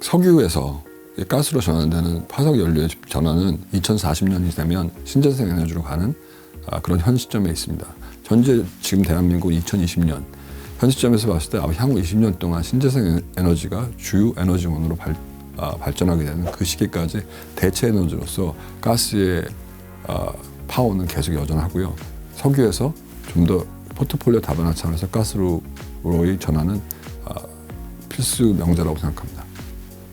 석유에서 이 가스로 전환되는 화석 연료의 전환은 2040년이 되면 신재생 에너지로 가는 아, 그런 현 시점에 있습니다. 현재 지금 대한민국 2020년 현 시점에서 봤을 때 향후 20년 동안 신재생 에너지가 주요 에너지원으로 발, 아, 발전하게 되는 그 시기까지 대체 에너지로서 가스의 아, 파워는 계속 여전하고요. 석유에서 좀 더 포트폴리오 다변화 차원에서 가스로의 전환은 아, 필수 명제라고 생각합니다.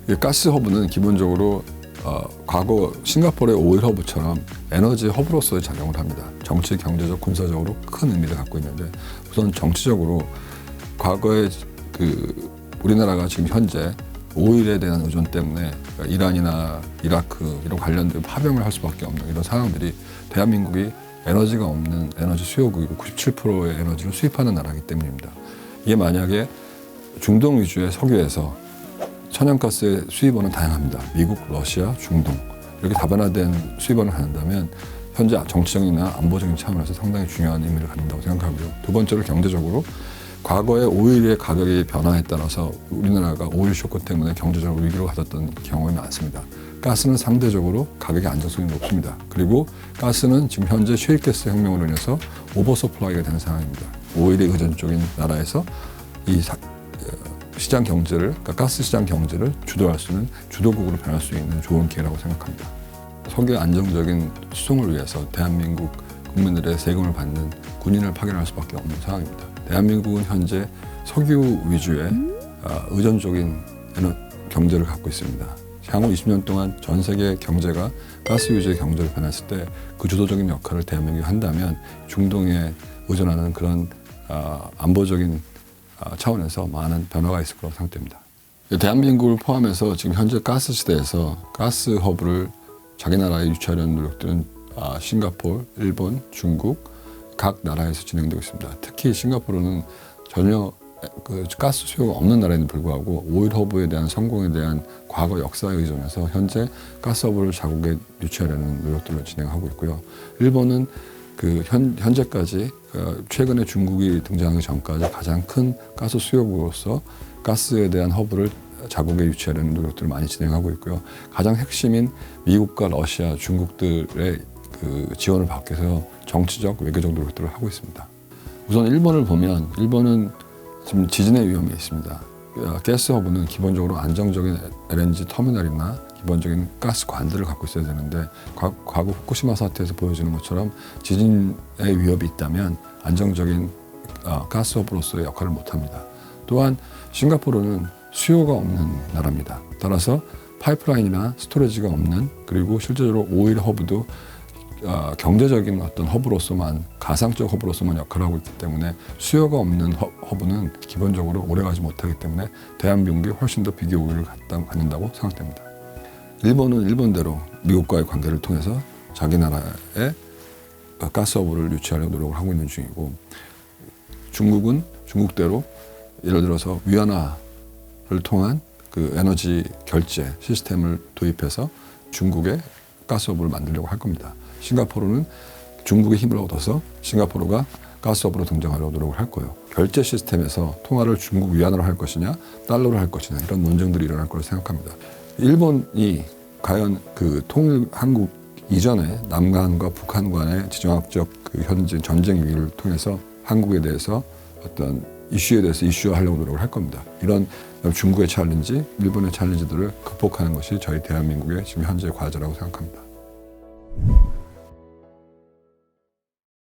이 가스 허브는 기본적으로 어, 과거 싱가포르의 오일 허브처럼 에너지 허브로서의 작용을 합니다. 정치, 경제적, 군사적으로 큰 의미를 갖고 있는데 우선 정치적으로 과거에 그 우리나라가 지금 현재 오일에 대한 의존 때문에 그러니까 이란이나 이라크 이런 관련된 파병을 할 수밖에 없는 이런 상황들이 대한민국이 에너지가 없는 에너지 수요국이고 97%의 에너지를 수입하는 나라이기 때문입니다. 이게 만약에 중동 위주의 석유에서 천연가스의 수입원은 다양합니다. 미국, 러시아, 중동 이렇게 다변화된 수입원을 갖는다면 현재 정치적이나 안보적인 차원에서 상당히 중요한 의미를 갖는다고 생각하고요. 두 번째로 경제적으로 과거의 오일의 가격의 변화에 따라서 우리나라가 오일 쇼크 때문에 경제적으로 위기를 가졌던 경험이 많습니다. 가스는 상대적으로 가격의 안정성이 높습니다. 그리고 가스는 지금 현재 쉐일가스 혁명으로 인해서 오버서플라이가 되는 상황입니다. 오일에 의존적인 나라에서 이 사- 어, 시장 경제를, 그러니까 가스 시장 경제를 주도할 수 있는 주도국으로 변할 수 있는 좋은 기회라고 생각합니다. 석유 안정적인 수송을 위해서 대한민국 국민들의 세금을 받는 군인을 파견할 수밖에 없는 상황입니다. 대한민국은 현재 석유 위주의 아, 의존적인 경제를 갖고 있습니다. 향후 20년 동안 전 세계 경제가 가스 위주의 경제로 변했을 때 그 주도적인 역할을 대한민국이 한다면 중동에 의존하는 그런 아, 안보적인 아, 차원에서 많은 변화가 있을 거라고 생각됩니다. 대한민국을 포함해서 지금 현재 가스 시대에서 가스 허브를 자기 나라에 유치하려는 노력들은 아, 싱가포르, 일본, 중국 각 나라에서 진행되고 있습니다. 특히 싱가포르는 전혀 그 가스 수요가 없는 나라에는 불구하고 오일 허브에 대한 성공에 대한 과거 역사에 의존해서 현재 가스 허브를 자국에 유치하려는 노력들을 진행하고 있고요. 일본은 그 현, 현재까지 어, 최근에 중국이 등장하기 전까지 가장 큰 가스 수요국으로서 가스에 대한 허브를 자국에 유치하려는 노력들을 많이 진행하고 있고요. 가장 핵심인 미국과 러시아, 중국들의 그 지원을 받기 위해서 정치적, 외교적 노력들을 하고 있습니다. 우선 일본을 보면 일본은 지금 지진의 위험이 있습니다. 어, 가스 허브는 기본적으로 안정적인 LNG 터미널이나 기본적인 가스 관들을 갖고 있어야 되는데 과, 과거 후쿠시마 사태에서 보여지는 것처럼 지진의 위협이 있다면 안정적인 어, 가스 허브로서의 역할을 못합니다. 또한 싱가포르는 수요가 없는 나라입니다. 따라서 파이프라인이나 스토리지가 없는 그리고 실제로 오일 허브도 어, 경제적인 어떤 허브로서만 가상적 허브로서만 역할을 하고 있기 때문에 수요가 없는 허, 허브는 기본적으로 오래가지 못하기 때문에 대한민국이 훨씬 더 비교 우위를 갖다- 갖는다고 생각됩니다. 일본은 일본대로 미국과의 관계를 통해서 자기 나라의 어, 가스 허브를 유치하려고 노력을 하고 있는 중이고 중국은 중국대로 예를 들어서 위안화를 통한 그 에너지 결제 시스템을 도입해서 중국의 가스업을 만들려고 할 겁니다. 싱가포르는 중국의 힘을 얻어서 싱가포르가 가스업으로 등장하려고 할 거예요. 결제 시스템에서 통화를 중국 위안으로 할 것이냐, 달러로 할 것이냐 이런 논쟁들이 일어날 거라고 생각합니다. 일본이 과연 그 통일 한국 이전에 남한과 북한 간의 지정학적 그 현재 전쟁 위기를 통해서 한국에 대해서 어떤 이슈에 대해서 이슈화하려고 노력을 할 겁니다. 이런 중국의 챌린지, 일본의 챌린지들을 극복하는 것이 저희 대한민국의 지금 현재 과제라고 생각합니다.